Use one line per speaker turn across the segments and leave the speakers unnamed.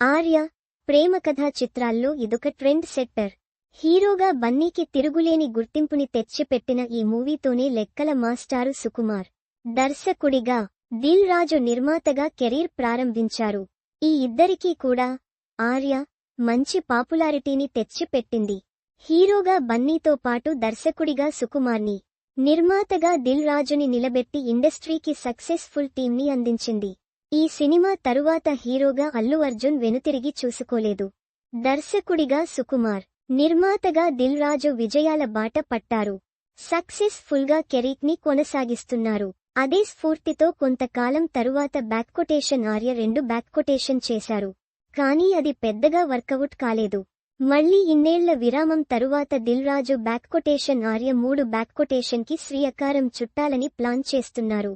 ఆర్య ప్రేమ కథా చిత్రాల్లో ఇదొక ట్రెండ్ సెట్టర్. హీరోగా బన్నీకి తిరుగులేని గుర్తింపుని తెచ్చిపెట్టిన ఈ మూవీతోనే లెక్కల మాస్టారు సుకుమార్. దర్శకుడిగా దిల్ రాజు నిర్మాతగా కెరీర్ ప్రారంభించారు. ఈ ఇద్దరికీ కూడా ఆర్య మంచి పాపులారిటీని తెచ్చిపెట్టింది. హీరోగా బన్నీతో పాటు దర్శకుడిగా సుకుమార్ని నిర్మాతగా దిల్ రాజుని నిలబెట్టి ఇండస్ట్రీకి సక్సెస్ఫుల్ టీంని అందించింది. ఈ సినిమా తరువాత హీరోగా అల్లు అర్జున్ వెనుతిరిగి చూసుకోలేదు. దర్శకుడిగా సుకుమార్ నిర్మాతగా దిల్ రాజు విజయాల బాట పట్టారు. సక్సెస్ఫుల్గా గా కొనసాగిస్తున్నారు. అదే స్ఫూర్తితో కొంతకాలం తరువాత బ్యాక్కొటేషన్ ఆర్య రెండు బ్యాక్కొటేషన్ చేశారు. కానీ అది పెద్దగా వర్కౌట్ కాలేదు. మళ్ళీ ఇన్నేళ్ళ విరామం తరువాత దిల్ రాజు బ్యాక్కొటేషన్ ఆర్య మూడు బ్యాక్కొటేషన్కి శ్రీయకారం చుట్టాలని ప్లాన్ చేస్తున్నారు.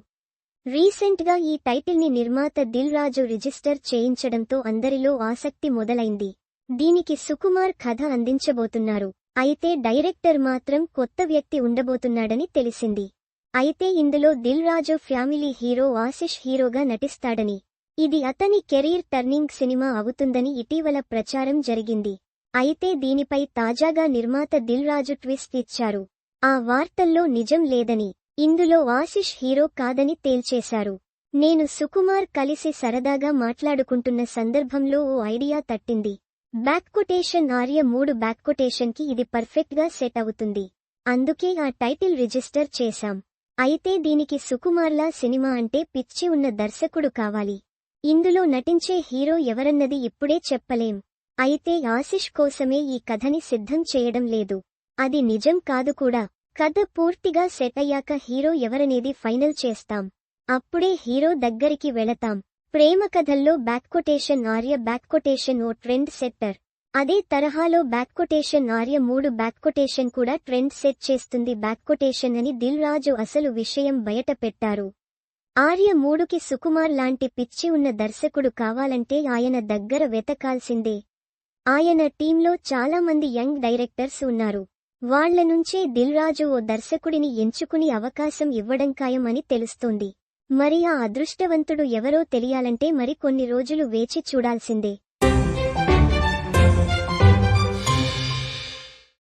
రీసెంట్గా ఈ టైటిల్ని నిర్మాత దిల్ రాజు రిజిస్టర్ చేయించడంతో అందరిలో ఆసక్తి మొదలైంది. దీనికి సుకుమార్ కథ అందించబోతున్నారు. అయితే డైరెక్టర్ మాత్రం కొత్త వ్యక్తి ఉండబోతున్నాడని తెలిసింది. అయితే ఇందులో దిల్ రాజు ఫ్యామిలీ హీరో ఆశిష్ హీరోగా నటిస్తాడని. ఇది అతని కెరీర్ టర్నింగ్ సినిమా అవుతుందని ఇటీవల ప్రచారం జరిగింది. అయితే దీనిపై తాజాగా నిర్మాత దిల్ రాజు ట్విస్ట్ ఇచ్చారు. ఆ వార్తల్లో నిజం లేదని. ఇందులో ఆశిష్ హీరో కాదని తేల్చేశారు. నేను సుకుమార్ కలిసి సరదాగా మాట్లాడుకుంటున్న సందర్భంలో ఓ ఐడియా తట్టింది. బ్యాక్కొటేషన్ ఆర్య మూడు బ్యాక్కొటేషన్కి ఇది పర్ఫెక్ట్గా సెట్ అవుతుంది. అందుకే ఆ టైటిల్ రిజిస్టర్ చేశాం. అయితే దీనికి సుకుమార్లా సినిమా అంటే పిచ్చి ఉన్న దర్శకుడు కావాలి. ఇందులో నటించే హీరో ఎవరన్నది ఇప్పుడే చెప్పలేం. అయితే ఆశిష్ కోసమే ఈ కథని సిద్ధం చేయడం లేదు. అది నిజం కాదు కూడా. కథ పూర్తిగా సెట్ అయ్యాక హీరో ఎవరనేది ఫైనల్ చేస్తాం. అప్పుడే హీరో దగ్గరికి వెళతాం. ప్రేమ కథల్లో back quotation Arya back quotation ఓ ట్రెండ్ సెట్టర్. అదే తరహాలో బ్యాక్కొటేషన్ ఆర్య మూడు బ్యాక్కొటేషన్ కూడా ట్రెండ్ సెట్ చేస్తుంది బ్యాక్కొటేషన్ అని దిల్ రాజు అసలు విషయం బయట పెట్టారు. ఆర్య మూడుకి సుకుమార్ లాంటి పిచ్చి ఉన్న దర్శకుడు కావాలంటే ఆయన దగ్గర వెతకాల్సిందే. ఆయన టీంలో చాలా మంది యంగ్ డైరెక్టర్స్ ఉన్నారు. వాళ్ళ నుంచే దిల్ రాజు ఓ దర్శకుడిని ఎంచుకుని అవకాశం ఇవ్వడం ఖాయం అని తెలుస్తోంది. మరి ఆ అదృష్టవంతుడు ఎవరో తెలియాలంటే మరి కొన్ని రోజులు వేచి చూడాల్సిందే.